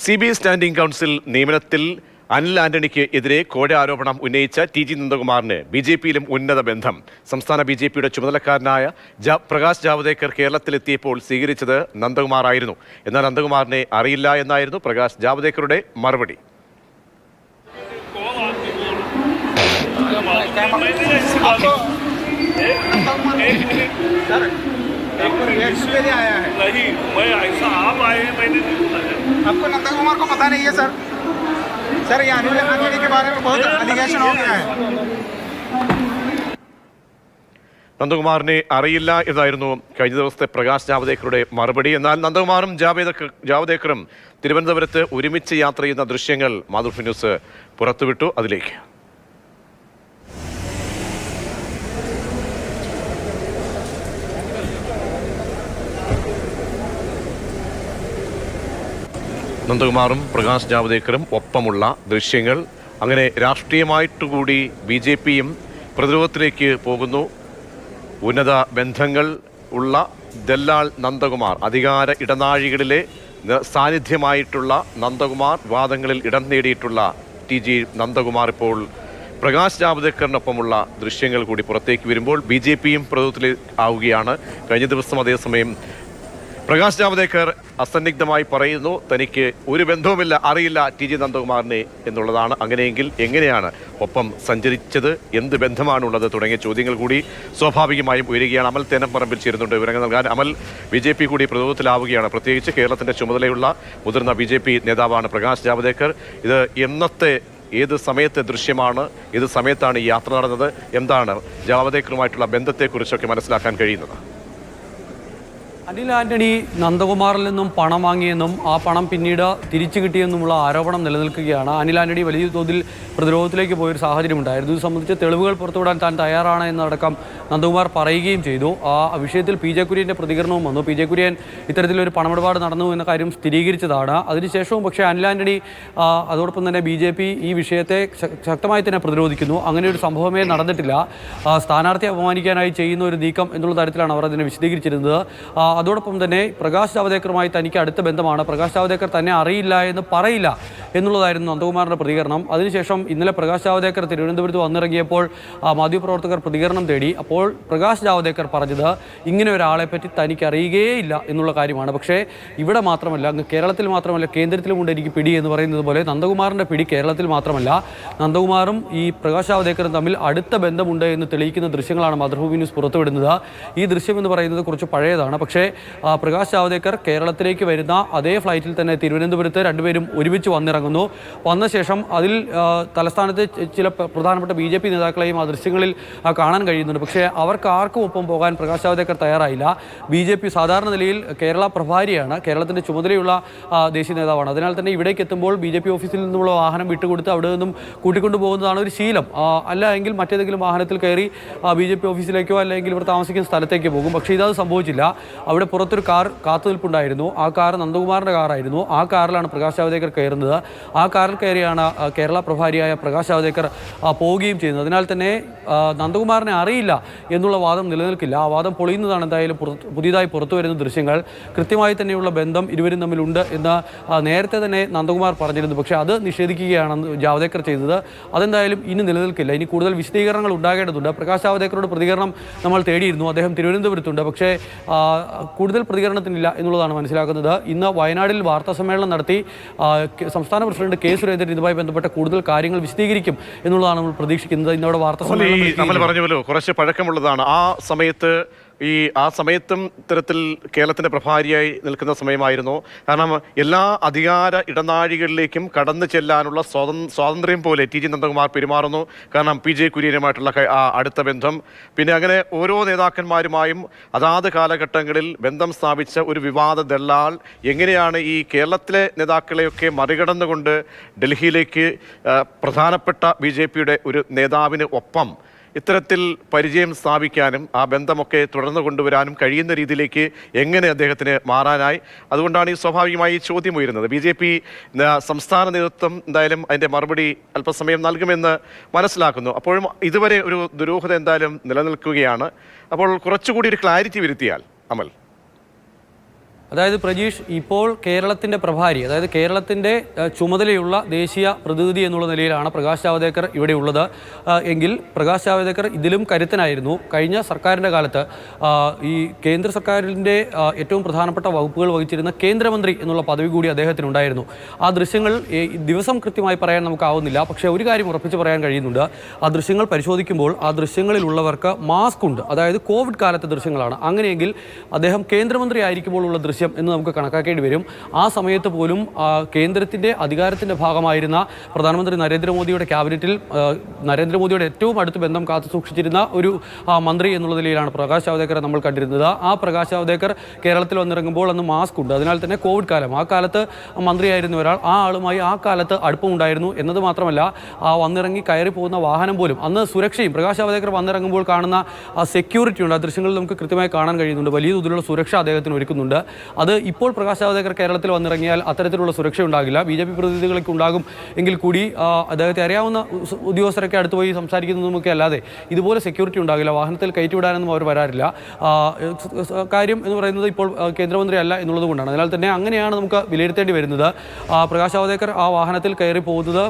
C B I standing council നിയമനത്തിൽ അനിൽ ആന്റണിക്ക് എതിരെ കോഴ ആരോപണം ഉന്നയിച്ച ടി ജി നന്ദകുമാറിന് ബി ജെ പിയിലും ഉന്നത ബന്ധം സംസ്ഥാന ബി ജെ പിയുടെ ചുമതലക്കാരനായ ജ പ്രകാശ് ജാവദേക്കർ കേരളത്തിലെത്തിയപ്പോൾ സ്വീകരിച്ചത് നന്ദകുമാറായിരുന്നു എന്നാൽ നന്ദകുമാറിനെ അറിയില്ല എന്നായിരുന്നു പ്രകാശ് ജാവദേക്കറുടെ മറുപടി रिएक्शन के लिए आया है नहीं मैं ऐसा आप आए हैं मैंने नहीं बताया आपको नंदा कुमार को पता नहीं है सर सर ये अनिल आंजणी के बारे में बहुत एलिगेशन हो गया है നന്ദകുമാറിനെ അറിയില്ല എന്നായിരുന്നു കഴിഞ്ഞ ദിവസത്തെ പ്രകാശ് ജാവദേക്കറുടെ മറുപടി എന്നാൽ നന്ദകുമാറും ജാവേദക്കർ ജാവദേക്കറും തിരുവനന്തപുരത്ത് ഒരുമിച്ച് യാത്ര ചെയ്യുന്ന ദൃശ്യങ്ങൾ മാതൃഭൂമി ന്യൂസ് പുറത്തുവിട്ടു അതിലേക്ക് നന്ദകുമാറും പ്രകാശ് ജാവദേക്കറും ഒപ്പമുള്ള ദൃശ്യങ്ങൾ അങ്ങനെ രാഷ്ട്രീയമായിട്ടുകൂടി ബി ജെ പിയും പ്രതിരോധത്തിലേക്ക് പോകുന്നു. ഉന്നത ബന്ധങ്ങൾ ഉള്ള ദല്ലാൾ നന്ദകുമാർ അധികാര ഇടനാഴികളിലെ സാന്നിധ്യമായിട്ടുള്ള നന്ദകുമാർ വാദങ്ങളിൽ ഇടം നേടിയിട്ടുള്ള ടി ജി നന്ദകുമാർ ഇപ്പോൾ പ്രകാശ് ജാവദേക്കറിനൊപ്പമുള്ള ദൃശ്യങ്ങൾ കൂടി പുറത്തേക്ക് വരുമ്പോൾ ബി ജെ പിയും പ്രതിരോധത്തിൽ ആവുകയാണ്. കഴിഞ്ഞ ദിവസം അതേസമയം പ്രകാശ് ജാവദേക്കർ അസന്നിഗ്ധമായി പറയുന്നു തനിക്ക് ഒരു ബന്ധവുമില്ല അറിയില്ല ടി ജി നന്ദകുമാറിനെ എന്നുള്ളതാണ്. അങ്ങനെയെങ്കിൽ എങ്ങനെയാണ് ഒപ്പം സഞ്ചരിച്ചത് എന്ത് ബന്ധമാണുള്ളത് തുടങ്ങിയ ചോദ്യങ്ങൾ കൂടി സ്വാഭാവികമായും ഉയരുകയാണ്. അമൽ തേനപ്പറമ്പിൽ ചേരുന്നുണ്ട് വിവരങ്ങൾ നൽകാൻ. അമൽ ബി ജെ പി കൂടി പ്രതിരോധത്തിലാവുകയാണ്. പ്രത്യേകിച്ച് കേരളത്തിന്റെ ചുമതലയുള്ള മുതിർന്ന ബി ജെ പി നേതാവാണ് പ്രകാശ് ജാവദേക്കർ. ഇത് എന്നത്തെ ഏത് സമയത്തെ ദൃശ്യമാണ് ഏത് സമയത്താണ് ഈ യാത്ര നടന്നത് എന്താണ് ജാവദേക്കറുമായിട്ടുള്ള ബന്ധത്തെക്കുറിച്ചൊക്കെ മനസ്സിലാക്കാൻ കഴിയുന്നത്? അനിൽ ആന്റണി നന്ദകുമാറിൽ നിന്നും പണം വാങ്ങിയെന്നും ആ പണം പിന്നീട് തിരിച്ചു കിട്ടിയെന്നുമുള്ള ആരോപണം നിലനിൽക്കുകയാണ്. അനിൽ ആന്റണി വലിയ തോതിൽ പ്രതിരോധത്തിലേക്ക് പോയൊരു സാഹചര്യം ഉണ്ടായിരുന്നു. ഇത് സംബന്ധിച്ച് തെളിവുകൾ പുറത്തുവിടാൻ താൻ തയ്യാറാണ് എന്നടക്കം നന്ദകുമാർ പറയുകയും ചെയ്തു. ആ വിഷയത്തിൽ പി ജെ കുര്യന്റെ പ്രതികരണവും വന്നു. പി ജെ കുര്യൻ ഇത്തരത്തിലൊരു പണമിടപാട് നടന്നു എന്ന കാര്യം സ്ഥിരീകരിച്ചതാണ്. അതിനുശേഷവും പക്ഷേ അനിൽ ആന്റണി അതോടൊപ്പം തന്നെ ബി ജെ പി ഈ വിഷയത്തെ ശക്തമായി തന്നെ പ്രതിരോധിക്കുന്നു. അങ്ങനെ ഒരു സംഭവമേ നടന്നിട്ടില്ല. സ്ഥാനാർത്ഥിയെ അപമാനിക്കാനായി ചെയ്യുന്ന ഒരു നീക്കം എന്നുള്ള തരത്തിലാണ് അവർ അതിനെ വിശദീകരിച്ചിരുന്നത്. അതോടൊപ്പം തന്നെ പ്രകാശ് ജാവദേക്കറുമായി തനിക്ക് അടുത്ത ബന്ധമാണ്. പ്രകാശ് ജാവദേക്കർ തന്നെ അറിയില്ല എന്ന് പറയില്ല. എന്നുള്ളതായിരുന്നു നന്ദകുമാറിന്റെ പ്രതികരണം. അതിനുശേഷം ഇന്നലെ പ്രകാശ് ജാവദേക്കർ തിരുവനന്തപുരത്ത് വന്നിറങ്ങിയപ്പോൾ മാധ്യമപ്രവർത്തകർ പ്രതികരണം തേടി. അപ്പോൾ പ്രകാശ് ജാവദേക്കർ പറഞ്ഞത് ഇങ്ങനെ ഒരാളെ പറ്റി തനിക്ക് അറിയുകയില്ല എന്നുള്ള കാര്യമാണ്. പക്ഷേ ഇവിടെ മാത്രമല്ല അങ്ങ് കേരളത്തിൽ മാത്രമല്ല കേന്ദ്രത്തിലുമുണ്ട് എനിക്ക് പിടി എന്ന് പറയുന്നത് പോലെ നന്ദകുമാറിന്റെ പിടി കേരളത്തിൽ മാത്രമല്ല. നന്ദകുമാറും ഈ പ്രകാശ് ജാവദേക്കറും തമ്മിൽ അടുത്ത ബന്ധമുണ്ട് എന്ന് തെളിയിക്കുന്ന ദൃശ്യങ്ങളാണ് മാതൃഭൂമി ന്യൂസ് പുറത്തുവിടുന്നത്. ഈ ദൃശ്യം എന്ന് പറയുന്നത് കുറച്ച് പഴയതാണ്. പക്ഷേ പ്രകാശ് ജാവദേക്കർ കേരളത്തിലേക്ക് വരുന്ന അതേ ഫ്ലൈറ്റിൽ തന്നെ തിരുവനന്തപുരത്ത് രണ്ടുപേരും ഒരുമിച്ച് വന്നിറങ്ങുന്നു വന്ന ശേഷം അതിൽ തലസ്ഥാനത്ത് ചില പ്ര- പ്രധാനപ്പെട്ട ബി ജെ പി നേതാക്കളെയും ആ ദൃശ്യങ്ങളിൽ കാണാൻ കഴിയുന്നുണ്ട്. പക്ഷേ അവർക്ക് ആർക്കും ഒപ്പം പോകാൻ പ്രകാശ് ജാവദേക്കർ തയ്യാറായില്ല. ബി ജെ പി സാധാരണ നിലയിൽ കേരള പ്രഭാരിയാണ്. കേരളത്തിന്റെ ചുമതലയുള്ള ദേശീയ നേതാവാണ്. അതിനാൽ തന്നെ ഇവിടേക്ക് എത്തുമ്പോൾ ബി ജെ പി ഓഫീസിൽ നിന്നുള്ള വാഹനം വിട്ടുകൊടുത്ത് അവിടെ നിന്നും കൂട്ടിക്കൊണ്ടു പോകുന്നതാണ് ഒരു ശീലം. അല്ല എങ്കിൽ മറ്റേതെങ്കിലും വാഹനത്തിൽ കയറി ബി ജെ പി ഓഫീസിലേക്കോ അല്ലെങ്കിൽ ഇവർ താമസിക്കുന്ന സ്ഥലത്തേക്ക് പോകും. പക്ഷേ ഇതത് സംഭവിച്ചില്ല. അവിടെ പുറത്തൊരു കാർ കാത്തുനിൽപ്പുണ്ടായിരുന്നു. ആ കാർ നന്ദകുമാറിന്റെ കാറായിരുന്നു. ആ കാറിലാണ് പ്രകാശ് ജാവദേക്കർ കയറുന്നത്. ആ കാറിൽ കയറിയാണ് കേരള പ്രഭാരിയായ പ്രകാശ് ജാവദേക്കർ പോവുകയും ചെയ്യുന്നത്. അതിനാൽ തന്നെ നന്ദകുമാറിനെ അറിയില്ല എന്നുള്ള വാദം നിലനിൽക്കില്ല. ആ വാദം പൊളിയുന്നതാണ് എന്തായാലും പുതിയതായി പുറത്തു വരുന്ന ദൃശ്യങ്ങൾ. കൃത്യമായി തന്നെയുള്ള ബന്ധം ഇരുവരും തമ്മിലുണ്ട് എന്ന് നേരത്തെ തന്നെ നന്ദകുമാർ പറഞ്ഞിരുന്നു. പക്ഷേ അത് നിഷേധിക്കുകയാണ് ജാവദേക്കർ ചെയ്തത്. അതെന്തായാലും ഇനി നിലനിൽക്കില്ല. ഇനി കൂടുതൽ വിശദീകരണങ്ങൾ ഉണ്ടാകേണ്ടതുണ്ട്. പ്രകാശ് ജാവദേക്കറുടെ പ്രതികരണം നമ്മൾ തേടിയിരുന്നു. അദ്ദേഹം തിരുവനന്തപുരത്തുണ്ട്. പക്ഷേ കൂടുതൽ പ്രതികരണത്തിനില്ല എന്നുള്ളതാണ് മനസ്സിലാക്കുന്നത്. ഇന്ന് വയനാടിൽ വാർത്താ സമ്മേളനം നടത്തി കെ- സംസ്ഥാന പ്രസിഡന്റ് കെ സുരേന്ദ്രൻ ഇതുമായി ബന്ധപ്പെട്ട കൂടുതൽ കാര്യങ്ങൾ വിശദീകരിക്കും എന്നുള്ളതാണ് നമ്മൾ പ്രതീക്ഷിക്കുന്നത്. ഇന്നോടെ വാർത്താ സമ്മേളനം വിളിക്കുകയും കുറച്ച് പഴക്കമുള്ളതാണ്. ആ സമയത്ത് ഈ ആ സമയത്തും ഇത്തരത്തിൽ കേരളത്തിന്റെ പ്രഭാരിയായി നിൽക്കുന്ന സമയമായിരുന്നു. കാരണം എല്ലാ അധികാര ഇടനാഴികളിലേക്കും കടന്നു ചെല്ലാനുള്ള സ്വാതന് സ്വാതന്ത്ര്യം പോലെ ടി ജി നന്ദകുമാർ പെരുമാറുന്നു. കാരണം പി ജെ കുര്യനുമായിട്ടുള്ള അടുത്ത ബന്ധം. പിന്നെ അങ്ങനെ ഓരോ നേതാക്കന്മാരുമായും അതാത് കാലഘട്ടങ്ങളിൽ ബന്ധം സ്ഥാപിച്ച ഒരു വിവാദ ദല്ലാൾ എങ്ങനെയാണ് ഈ കേരളത്തിലെ നേതാക്കളെയൊക്കെ മറികടന്നുകൊണ്ട് ഡൽഹിയിലേക്ക് പ്രധാനപ്പെട്ട ബി ഒരു നേതാവിന് ഒപ്പം ഇത്തരത്തിൽ പരിചയം സ്ഥാപിക്കാനും ആ ബന്ധമൊക്കെ തുടർന്ന് കൊണ്ടുവരാനും കഴിയുന്ന രീതിയിലേക്ക് എങ്ങനെ അദ്ദേഹത്തിന് മാറാനായി? അതുകൊണ്ടാണ് ഈ സ്വാഭാവികമായി ചോദ്യം ഉയരുന്നത്. ബി ജെ പി സംസ്ഥാന നേതൃത്വം എന്തായാലും അതിന്റെ മറുപടി അല്പസമയം നൽകുമെന്ന് മനസ്സിലാക്കുന്നു. അപ്പോഴും ഇതുവരെ ഒരു ദുരൂഹത എന്തായാലും നിലനിൽക്കുകയാണ്. അപ്പോൾ കുറച്ചുകൂടി ഒരു ക്ലാരിറ്റി വരുത്തിയാൽ അമൽ. അതായത് പ്രജീഷ് ഇപ്പോൾ കേരളത്തിന്റെ പ്രഭാരി അതായത് കേരളത്തിന്റെ ചുമതലയുള്ള ദേശീയ പ്രതിനിധി എന്നുള്ള നിലയിലാണ് പ്രകാശ് ജാവദേക്കർ ഇവിടെ ഉള്ളത്. എങ്കിൽ പ്രകാശ് ജാവദേക്കർ ഇതിലും കരുത്തനായിരുന്നു. കഴിഞ്ഞ സർക്കാരിന്റെ കാലത്ത് ഈ കേന്ദ്ര സർക്കാരിന്റെ ഏറ്റവും പ്രധാനപ്പെട്ട വകുപ്പുകൾ വഹിച്ചിരുന്ന കേന്ദ്രമന്ത്രി എന്നുള്ള പദവി കൂടി അദ്ദേഹത്തിനുണ്ടായിരുന്നു. ആ ദൃശ്യങ്ങൾ ദിവസം കൃത്യമായി പറയാൻ നമുക്കാവുന്നില്ല പക്ഷേ ഒരു കാര്യം ഉറപ്പിച്ച് പറയാൻ കഴിയുന്നുണ്ട്. ആ ദൃശ്യങ്ങൾ പരിശോധിക്കുമ്പോൾ ആ ദൃശ്യങ്ങളിലുള്ളവർക്ക് മാസ്ക് ഉണ്ട് അതായത് കോവിഡ് കാലത്തെ ദൃശ്യങ്ങളാണ്. അങ്ങനെയെങ്കിൽ അദ്ദേഹം കേന്ദ്രമന്ത്രി ആയിരിക്കുമ്പോൾ ഉള്ള എന്ന് നമുക്ക് കണക്കാക്കേണ്ടി വരും. ആ സമയത്ത് പോലും കേന്ദ്രത്തിന്റെ അധികാരത്തിന്റെ ഭാഗമായിരുന്ന പ്രധാനമന്ത്രി നരേന്ദ്രമോദിയുടെ ക്യാബിനറ്റിൽ നരേന്ദ്രമോദിയുടെ ഏറ്റവും അടുത്ത് ബന്ധം കാത്തു സൂക്ഷിച്ചിരുന്ന ഒരു മന്ത്രി എന്നുള്ള നിലയിലാണ് പ്രകാശ് ജാവദേക്കറെ നമ്മൾ കണ്ടിരുന്നത്. ആ പ്രകാശ് ജാവദേക്കർ കേരളത്തിൽ വന്നിറങ്ങുമ്പോൾ അന്ന് മാസ്ക് ഉണ്ട്. അതിനാൽ തന്നെ കോവിഡ് കാലം. ആ കാലത്ത് മന്ത്രിയായിരുന്ന ഒരാൾ ആ ആളുമായി ആ കാലത്ത് അടുപ്പമുണ്ടായിരുന്നു എന്നത് മാത്രമല്ല ആ വന്നിറങ്ങി കയറി പോകുന്ന വാഹനം പോലും അന്ന് സുരക്ഷയും പ്രകാശ് ജാവദേക്കർ വന്നിറങ്ങുമ്പോൾ കാണുന്ന ആ സെക്യൂരിറ്റി ഉണ്ട്. ആ ദൃശ്യങ്ങളിൽ നമുക്ക് കൃത്യമായി കാണാൻ കഴിയുന്നുണ്ട്. വലിയ തോതിലുള്ള സുരക്ഷ അദ്ദേഹത്തിന് ഒരുക്കുന്നുണ്ട്. അത് ഇപ്പോൾ പ്രകാശ് ജാവദേക്കർ കേരളത്തിൽ വന്നിറങ്ങിയാൽ അത്തരത്തിലുള്ള സുരക്ഷ ഉണ്ടാകില്ല. ബി ജെ പി പ്രതിനിധികൾക്ക് ഉണ്ടാകും എങ്കിൽ കൂടി അദ്ദേഹത്തെ അറിയാവുന്ന ഉദ്യോഗസ്ഥരൊക്കെ അടുത്ത് പോയി സംസാരിക്കുന്നതുമൊക്കെ അല്ലാതെ ഇതുപോലെ സെക്യൂരിറ്റി ഉണ്ടാകില്ല. വാഹനത്തിൽ കയറ്റിവിടാനൊന്നും അവർ വരാറില്ല. കാര്യം എന്ന് പറയുന്നത് ഇപ്പോൾ കേന്ദ്രമന്ത്രി അല്ല എന്നുള്ളത് കൊണ്ടാണ്. അതിനാൽ തന്നെ അങ്ങനെയാണ് നമുക്ക് വിലയിരുത്തേണ്ടി വരുന്നത്. പ്രകാശ് ജാവദേക്കർ ആ വാഹനത്തിൽ കയറി പോകുന്നത്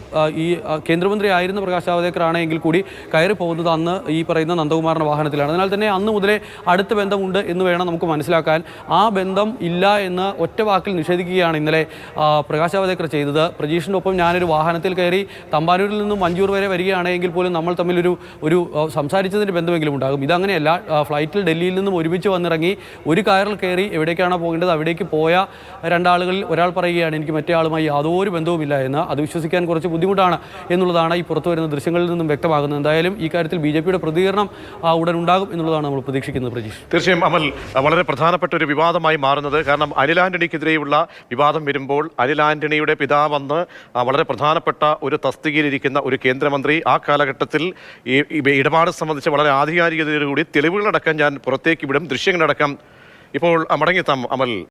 ഈ കേന്ദ്രമന്ത്രി ആയിരുന്ന പ്രകാശ് ജാവദേക്കർ ആണെങ്കിൽ കൂടി കയറി പോകുന്നത് അന്ന് ഈ പറയുന്ന നന്ദകുമാറിന്റെ വാഹനത്തിലാണ്. അതിനാൽ തന്നെ അന്ന് മുതലേ അടുത്ത ബന്ധമുണ്ട് എന്ന് വേണം നമുക്ക് മനസ്സിലാക്കാൻ. ആ ബന്ധം ഇല്ല എന്ന് ഒറ്റ വാക്കിൽ നിഷേധിക്കുകയാണ് ഇന്നലെ പ്രകാശ് ജാവദേക്കർ ചെയ്തത്. പ്രജീഷിന്റെ ഒപ്പം ഞാനൊരു വാഹനത്തിൽ കയറി തമ്പാനൂരിൽ നിന്നും മഞ്ചൂർ വരെ വരികയാണെങ്കിൽ പോലും നമ്മൾ തമ്മിലൊരു ഒരു സംസാരിച്ചതിന്റെ ബന്ധമെങ്കിലും ഉണ്ടാകും. ഇതങ്ങനെയല്ല ഫ്ലൈറ്റിൽ ഡൽഹിയിൽ നിന്നും ഒരുമിച്ച് വന്നിറങ്ങി ഒരു കയറിൽ കയറി എവിടേക്കാണോ പോകേണ്ടത് അവിടേക്ക് പോയ രണ്ടാളുകളിൽ ഒരാൾ പറയുകയാണ് എനിക്ക് മറ്റേ ആളുമായി യാതൊരു ബന്ധവുമില്ല എന്ന്. അത് വിശ്വസിക്കാൻ കുറച്ച് ബുദ്ധിമുട്ടാണ് എന്നുള്ളതാണ് ഈ പുറത്തു വരുന്ന ദൃശ്യങ്ങളിൽ നിന്നും വ്യക്തമാകുന്നത്. എന്തായാലും ഈ കാര്യത്തിൽ ബി ജെ പിയുടെ പ്രതികരണം ഉടൻ ഉണ്ടാകും എന്നുള്ളതാണ് നമ്മൾ പ്രതീക്ഷിക്കുന്നത് പ്രജീഷ്. തീർച്ചയായും അമൽ വളരെ പ്രധാനപ്പെട്ട ഒരു വിവാദമായി മാറുന്നത് കാരണം അനിൽ ആന്റണിക്കെതിരെയുള്ള വിവാദം വരുമ്പോൾ അനിൽ ആന്റണിയുടെ പിതാവെന്ന് വളരെ പ്രധാനപ്പെട്ട ഒരു തസ്തികയിലിരിക്കുന്ന ഒരു കേന്ദ്രമന്ത്രി. ആ കാലഘട്ടത്തിൽ ഈ ഇടപാട് സംബന്ധിച്ച് വളരെ ആധികാരികതയോടുകൂടി തെളിവുകളടക്കം ഞാൻ പുറത്തേക്ക് വിടും ദൃശ്യങ്ങളടക്കം. ഇപ്പോൾ മടങ്ങിത്താം അമൽ.